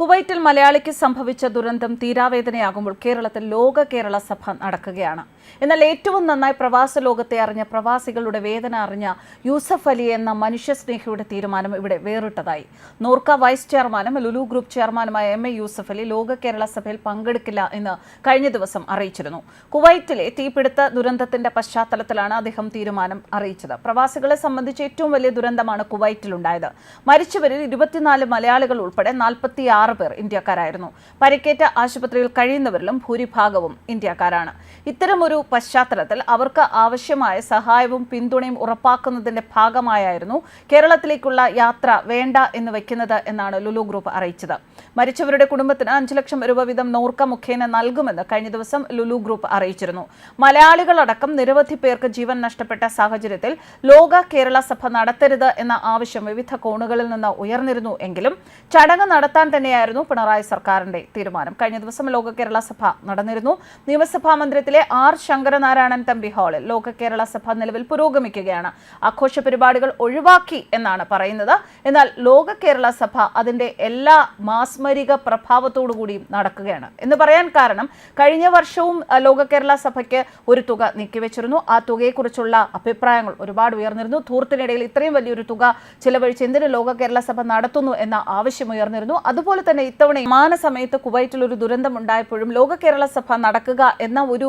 കുവൈറ്റിൽ മലയാളിക്ക് സംഭവിച്ച ദുരന്തം തീരാവേദനയാകുമ്പോൾ കേരളത്തിൽ ലോക കേരള സഭ നടക്കുകയാണ്. എന്നാൽ ഏറ്റവും നന്നായി പ്രവാസ ലോകത്തെ അറിഞ്ഞ പ്രവാസികളുടെ വേദന അറിഞ്ഞ യൂസഫ് അലി എന്ന മനുഷ്യസ്നേഹിയുടെ തീരുമാനം ഇവിടെ വേറിട്ടതായി. നോർക്ക വൈസ് ചെയർമാനും ലുലു ഗ്രൂപ്പ് ചെയർമാനുമായ എം എ യൂസഫ് അലി ലോക കേരള സഭയിൽ പങ്കെടുക്കില്ല എന്ന് കഴിഞ്ഞ ദിവസം അറിയിച്ചിരുന്നു. കുവൈറ്റിലെ തീപിടുത്ത ദുരന്തത്തിന്റെ പശ്ചാത്തലത്തിലാണ് അദ്ദേഹം തീരുമാനം അറിയിച്ചത്. പ്രവാസികളെ സംബന്ധിച്ച് ഏറ്റവും വലിയ ദുരന്തമാണ് കുവൈറ്റിലുണ്ടായത്. മരിച്ചവരിൽ ഇരുപത്തിനാല് മലയാളികൾ ഉൾപ്പെടെ നാൽപ്പത്തിയാറ് പേർ ഇന്ത്യക്കാരായിരുന്നു. പരിക്കേറ്റ ആശുപത്രിയിൽ കഴിയുന്നവരിലും ഭൂരിഭാഗവും ഇന്ത്യക്കാരാണ്. ഇത്തരമൊരു പശ്ചാത്തലത്തിൽ അവർക്ക് ആവശ്യമായ സഹായവും പിന്തുണയും ഉറപ്പാക്കുന്നതിന്റെ ഭാഗമായായിരുന്നു കേരളത്തിലേക്കുള്ള യാത്ര വേണ്ട എന്ന് വയ്ക്കുന്നത് എന്നാണ് ലുലു ഗ്രൂപ്പ് അറിയിച്ചത്. മരിച്ചവരുടെ കുടുംബത്തിന് അഞ്ചു ലക്ഷം രൂപ വീതം നോർക്ക മുഖേന നൽകുമെന്ന് കഴിഞ്ഞ ദിവസം ലുലു ഗ്രൂപ്പ് അറിയിച്ചിരുന്നു. മലയാളികളടക്കം നിരവധി പേർക്ക് ജീവൻ നഷ്ടപ്പെട്ട സാഹചര്യത്തിൽ ലോക കേരള സഭ നടത്തരുത് എന്ന ആവശ്യം വിവിധ കോണുകളിൽ നിന്ന് ഉയർന്നിരുന്നു എങ്കിലും ചടങ്ങ് നടത്താൻ തന്നെയായിരുന്നു പിണറായി സർക്കാരിന്റെ തീരുമാനം. കഴിഞ്ഞ ദിവസം ലോക കേരള സഭ നടന്നിരുന്നു. നിയമസഭാ മന്ദിരത്തിലെ ആർ ശങ്കരനാരായണൻ തമ്പി ഹാളിൽ ലോക കേരള സഭ നിലവിൽ പുരോഗമിക്കുകയാണ്. ആഘോഷ പരിപാടികൾ ഒഴിവാക്കി എന്നാണ് പറയുന്നത്. എന്നാൽ ലോക കേരള സഭ അതിന്റെ എല്ലാ മാസ്മരിക പ്രഭാവത്തോടു കൂടിയും നടക്കുകയാണ്. എന്ന് പറയാൻ കാരണം കഴിഞ്ഞ വർഷവും ലോക കേരള സഭയ്ക്ക് ഒരു തുക നീക്കിവെച്ചിരുന്നു. ആ തുകയെക്കുറിച്ചുള്ള അഭിപ്രായങ്ങൾ ഒരുപാട് ഉയർന്നിരുന്നു. ധൂർത്തിനിടയിൽ ഇത്രയും വലിയൊരു തുക ചിലവഴിച്ച് എന്തിന് ലോക കേരള സഭ നടത്തുന്നു എന്ന ആവശ്യം ഉയർന്നിരുന്നു. അതുപോലെ തന്നെ ഇത്തവണ വിമാന സമയത്ത് കുവൈറ്റിൽ ഒരു ദുരന്തം ഉണ്ടായപ്പോഴും ലോക കേരള സഭ നടക്കുക എന്ന ഒരു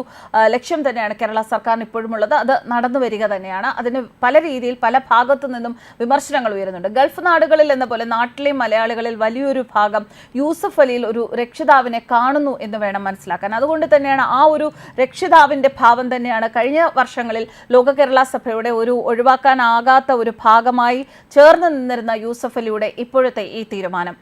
ലക്ഷ്യം തന്നെയാണ് കേരള സർക്കാരിന് ഇപ്പോഴും ഉള്ളത്. അത് നടന്നു വരിക തന്നെയാണ്. അതിന് പല രീതിയിൽ പല ഭാഗത്തു നിന്നും വിമർശനങ്ങൾ ഉയരുന്നുണ്ട്. ഗൾഫ് നാടുകളിൽ എന്ന പോലെ നാട്ടിലെ മലയാളികളിൽ വലിയൊരു ഭാഗം യൂസഫ് അലിയിൽ ഒരു രക്ഷിതാവിനെ കാണുന്നു എന്ന് വേണം മനസ്സിലാക്കാൻ. അതുകൊണ്ട് തന്നെയാണ് ആ ഒരു രക്ഷിതാവിന്റെ ഭാവം തന്നെയാണ് കഴിഞ്ഞ വർഷങ്ങളിൽ ലോക കേരള സഭയുടെ ഒരു ഒഴിവാക്കാനാകാത്ത ഒരു ഭാഗമായി ചേർന്ന് നിന്നിരുന്ന യൂസഫ് അലിയുടെ ഇപ്പോഴത്തെ ഈ തീരുമാനം.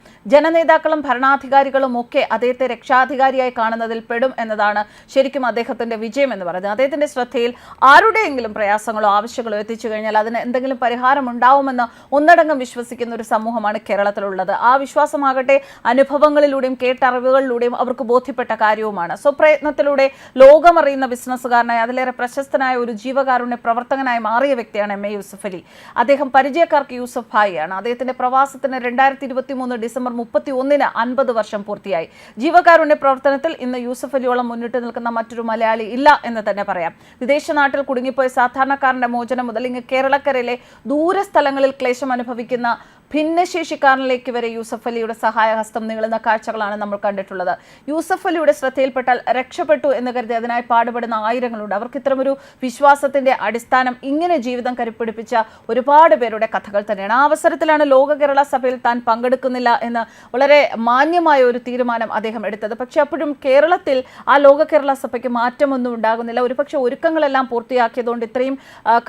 ജനനേതാക്കളും ഭരണാധികാരികളും ഒക്കെ അദ്ദേഹത്തെ രക്ഷാധികാരിയായി കാണുന്നതിൽ പെടും എന്നതാണ് ശരിക്കും അദ്ദേഹത്തിന്റെ വിജയം എന്ന് പറയുന്നത്. അദ്ദേഹത്തിന്റെ ശ്രദ്ധയിൽ ആരുടെയെങ്കിലും പ്രയാസങ്ങളോ ആവശ്യങ്ങളോ എത്തിച്ചു കഴിഞ്ഞാൽ അതിന് എന്തെങ്കിലും പരിഹാരം ഉണ്ടാവുമെന്ന് ഒന്നടങ്കം വിശ്വസിക്കുന്ന ഒരു സമൂഹമാണ് കേരളത്തിലുള്ളത്. ആ വിശ്വാസമാകട്ടെ അനുഭവങ്ങളിലൂടെയും കേട്ടറിവുകളിലൂടെയും അവർക്ക് ബോധ്യപ്പെട്ട കാര്യവുമാണ്. സ്വപ്രയത്നത്തിലൂടെ ലോകമറിയുന്ന ബിസിനസ്സുകാരനായി അതിലേറെ പ്രശസ്തനായ ഒരു ജീവകാരുണ്യ പ്രവർത്തകനായി മാറിയ വ്യക്തിയാണ് എം എ യൂസഫ് അലി. അദ്ദേഹം പരിചയക്കാർക്ക് യൂസഫ് ഭായിയാണ്. അദ്ദേഹത്തിന്റെ പ്രവാസത്തിന് രണ്ടായിരത്തി ഇരുപത്തി മൂന്ന് ഡിസംബർ മുപ്പത്തി ഒന്നിന് അൻപത് വർഷം പൂർത്തിയായി. ജീവകാരുണ്യ പ്രവർത്തനത്തിൽ ഇന്ന് യൂസഫ് അലിയോളം മുന്നിട്ട് നിൽക്കുന്ന മറ്റൊരു മലയാളി ഇല്ല എന്ന് തന്നെ പറയാം. വിദേശ നാട്ടിൽ കുടുങ്ങിപ്പോയ സാധാരണക്കാരന്റെ മോചനം മുതൽ ഇങ്ങ് കേരളക്കരയിലെ ദൂരസ്ഥലങ്ങളിൽ ക്ലേശം അനുഭവിക്കുന്ന ഭിന്നശേഷിക്കാരനിലേക്ക് വരെ യൂസഫ് അലിയുടെ സഹായഹസ്തം നീളുന്ന കാഴ്ചകളാണ് നമ്മൾ കണ്ടിട്ടുള്ളത്. യൂസഫ് അലിയുടെ ശ്രദ്ധയിൽപ്പെട്ടാൽ രക്ഷപ്പെട്ടു എന്ന് കരുതി അതിനായി പാടുപെടുന്ന ആയിരങ്ങളുണ്ട്. അവർക്ക് ഇത്തരമൊരു വിശ്വാസത്തിന്റെ അടിസ്ഥാനം ഇങ്ങനെ ജീവിതം കരുപ്പിടിപ്പിച്ച ഒരുപാട് പേരുടെ കഥകൾ തന്നെയാണ്. ആ അവസരത്തിലാണ് ലോക കേരള സഭയിൽ താൻ പങ്കെടുക്കുന്നില്ല എന്ന് വളരെ മാന്യമായ ഒരു തീരുമാനം അദ്ദേഹം എടുത്തത്. പക്ഷെ അപ്പോഴും കേരളത്തിൽ ആ ലോക കേരള സഭയ്ക്ക് മാറ്റമൊന്നും ഉണ്ടാകുന്നില്ല. ഒരുപക്ഷെ ഒരുക്കങ്ങളെല്ലാം പൂർത്തിയാക്കിയതുകൊണ്ട് ഇത്രയും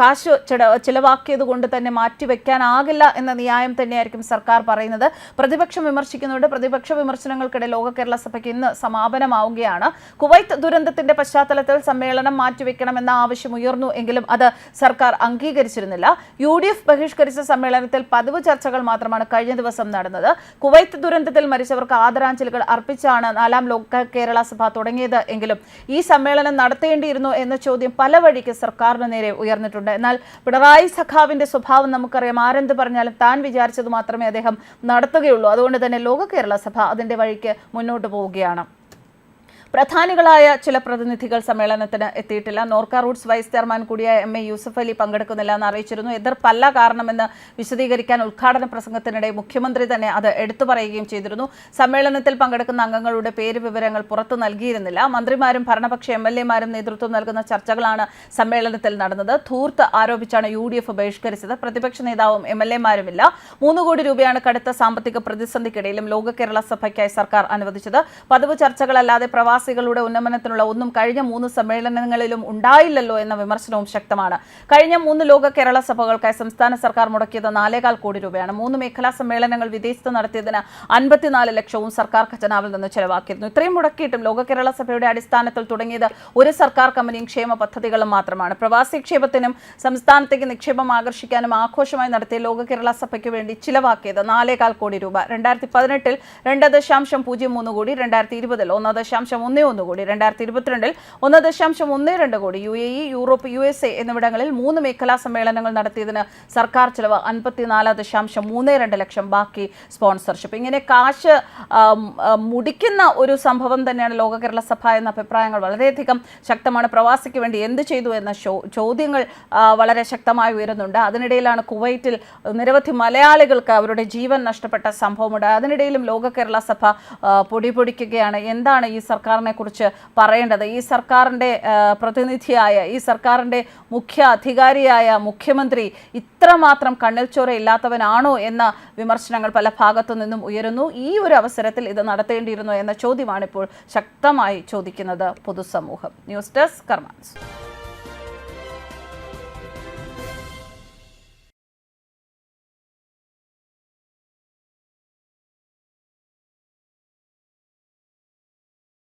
കാശ് ചിലവാക്കിയത് കൊണ്ട് തന്നെ മാറ്റിവെക്കാനാകില്ല എന്ന ന്യായം തന്നെയായിരിക്കും സർക്കാർ പറയുന്നത്. പ്രതിപക്ഷം വിമർശിക്കുന്നുണ്ട്. പ്രതിപക്ഷ വിമർശനങ്ങൾക്കിടെ ലോക കേരള സഭയ്ക്ക് ഇന്ന് സമാപനമാവുകയാണ്. കുവൈത്ത് ദുരന്തത്തിന്റെ പശ്ചാത്തലത്തിൽ സമ്മേളനം മാറ്റിവെക്കണമെന്ന ആവശ്യം ഉയർന്നു എങ്കിലും അത് സർക്കാർ അംഗീകരിച്ചിരുന്നില്ല. യു ഡി എഫ് ബഹിഷ്കരിച്ച സമ്മേളനത്തിൽ പതിവ് ചർച്ചകൾ മാത്രമാണ് കഴിഞ്ഞ ദിവസം നടന്നത്. കുവൈത്ത് ദുരന്തത്തിൽ മരിച്ചവർക്ക് ആദരാഞ്ജലികൾ അർപ്പിച്ചാണ് നാലാം ലോക കേരള സഭ തുടങ്ങിയത് എങ്കിലും ഈ സമ്മേളനം നടത്തേണ്ടിയിരുന്നു എന്ന ചോദ്യം പല വഴിക്ക് സർക്കാരിന് നേരെ ഉയർന്നിട്ടുണ്ട്. എന്നാൽ പിണറായി സഖാവിന്റെ സ്വഭാവം നമുക്കറിയാം. ആരെന്ത് പറഞ്ഞാലും താൻ വിചാരിച്ചത് മാത്രമേ അദ്ദേഹം നടത്തുകയുള്ളൂ. അതുകൊണ്ട് തന്നെ ലോക കേരള സഭ അതിന്റെ വഴിക്ക് മുന്നോട്ട് പോവുകയാണ്. പ്രധാനികളായ ചില പ്രതിനിധികൾ സമ്മേളനത്തിന് എത്തിയിട്ടില്ല. നോർക്ക റൂട്ട്സ് വൈസ് ചെയർമാൻ കൂടിയായ എം എ യൂസഫ് അലി പങ്കെടുക്കുന്നില്ല എന്ന് അറിയിച്ചിരുന്നു. എതിർപ്പല്ല കാരണമെന്ന് വിശദീകരിക്കാൻ ഉദ്ഘാടന പ്രസംഗത്തിനിടെ മുഖ്യമന്ത്രി തന്നെ അത് എടുത്തു പറയുകയും ചെയ്തിരുന്നു. സമ്മേളനത്തിൽ പങ്കെടുക്കുന്ന അംഗങ്ങളുടെ പേര് വിവരങ്ങൾ പുറത്തു നൽകിയിരുന്നില്ല. മന്ത്രിമാരും ഭരണപക്ഷ എം എൽ എമാരും നേതൃത്വം നൽകുന്ന ചർച്ചകളാണ് സമ്മേളനത്തിൽ നടന്നത്. ധൂർത്ത് ആരോപിച്ചാണ് യു ഡി എഫ് ബഹിഷ്കരിച്ചത്. പ്രതിപക്ഷ നേതാവും എം എൽ എമാരുമില്ല. മൂന്ന് കോടി രൂപയാണ് കടുത്ത സാമ്പത്തിക പ്രതിസന്ധിക്കിടയിലും ലോക കേരള സഭയ്ക്കായി സർക്കാർ അനുവദിച്ചത്. പതിവ് ചർച്ചകളല്ലാതെ പ്രവാസികളുടെ ഉന്നമനത്തിനുള്ള ഒന്നും കഴിഞ്ഞ മൂന്ന് സമ്മേളനങ്ങളിലും ഉണ്ടായില്ലല്ലോ എന്ന വിമർശനവും ശക്തമാണ്. കഴിഞ്ഞ മൂന്ന് ലോക കേരള സഭകൾക്കായി സംസ്ഥാന സർക്കാർ മുടക്കിയത് നാലേകാൽ കോടി രൂപയാണ്. മൂന്ന് മേഖലാ സമ്മേളനങ്ങൾ വിദേശത്ത് നടത്തിയതിന് അൻപത്തിനാല് ലക്ഷവും സർക്കാർ ഖജനാവിൽ നിന്ന് ചെലവാക്കിയിരുന്നു. ഇത്രയും മുടക്കിയിട്ടും ലോക കേരള സഭയുടെ അടിസ്ഥാനത്തിൽ തുടങ്ങിയത് ഒരു സർക്കാർ കമ്പനിയും ക്ഷേമ പദ്ധതികളും മാത്രമാണ്. പ്രവാസി ക്ഷേമത്തിനും സംസ്ഥാനത്തേക്ക് നിക്ഷേപം ആകർഷിക്കാനും ആഘോഷമായി നടത്തിയ ലോക കേരള സഭയ്ക്ക് വേണ്ടി ചിലവാക്കിയത് നാലേകാൽ കോടി രൂപ. രണ്ടായിരത്തി പതിനെട്ടിൽ രണ്ട് ദശാംശം പൂജ്യം മൂന്ന് കോടി രണ്ടായിരത്തി ഇരുപതിൽ ഒന്ന് ദശാംശം ഒന്ന് ഒന്ന് കോടി രണ്ടായിരത്തി ഇരുപത്തിരണ്ടിൽ ഒന്ന് ദശാംശം ഒന്ന് രണ്ട് crore U A E Europe U S A എന്നിവിടങ്ങളിൽ മൂന്ന് മേഖലാ സമ്മേളനങ്ങൾ നടത്തിയതിന് സർക്കാർ ചെലവ് അൻപത്തിനാല് ദശാംശം മൂന്ന് രണ്ട് ലക്ഷം ബാക്കി സ്പോൺസർഷിപ്പ്. ഇങ്ങനെ കാശ് മുടിക്കുന്ന ഒരു സംഭവം തന്നെയാണ് ലോക കേരള സഭ എന്ന അഭിപ്രായങ്ങൾ വളരെയധികം ശക്തമാണ്. പ്രവാസിക്ക് വേണ്ടി എന്ത് ചെയ്തു എന്ന ചോദ്യങ്ങൾ വളരെ ശക്തമായി ഉയരുന്നുണ്ട്. അതിനിടയിലാണ് കുവൈറ്റിൽ നിരവധി മലയാളികൾക്ക് അവരുടെ ജീവൻ നഷ്ടപ്പെട്ട സംഭവമുണ്ട് അതിനിടയിലും ലോക കേരള സഭ പൊടിപൊടിക്കുകയാണ് പൊടി പൊടിക്കുകയാണ്. എന്താണ് ഈ സർക്കാരിനെ കുറിച്ച് പറയേണ്ടത്. ഈ സർക്കാരിന്റെ പ്രതിനിധിയായ ഈ സർക്കാരിന്റെ മുഖ്യ അധികാരിയായ മുഖ്യമന്ത്രി ഇത്രമാത്രം കണ്ണിൽ ചോര ഇല്ലാത്തവനാണോ എന്ന വിമർശനങ്ങൾ പല ഭാഗത്തു നിന്നും ഉയരുന്നു. ഈ ഒരു അവസരത്തിൽ ഇത് നടത്തേണ്ടിയിരുന്നു എന്ന ചോദ്യമാണ് ഇപ്പോൾ ശക്തമായി ചോദിക്കുന്നത് പൊതുസമൂഹം. News desk കർമാൻസ്.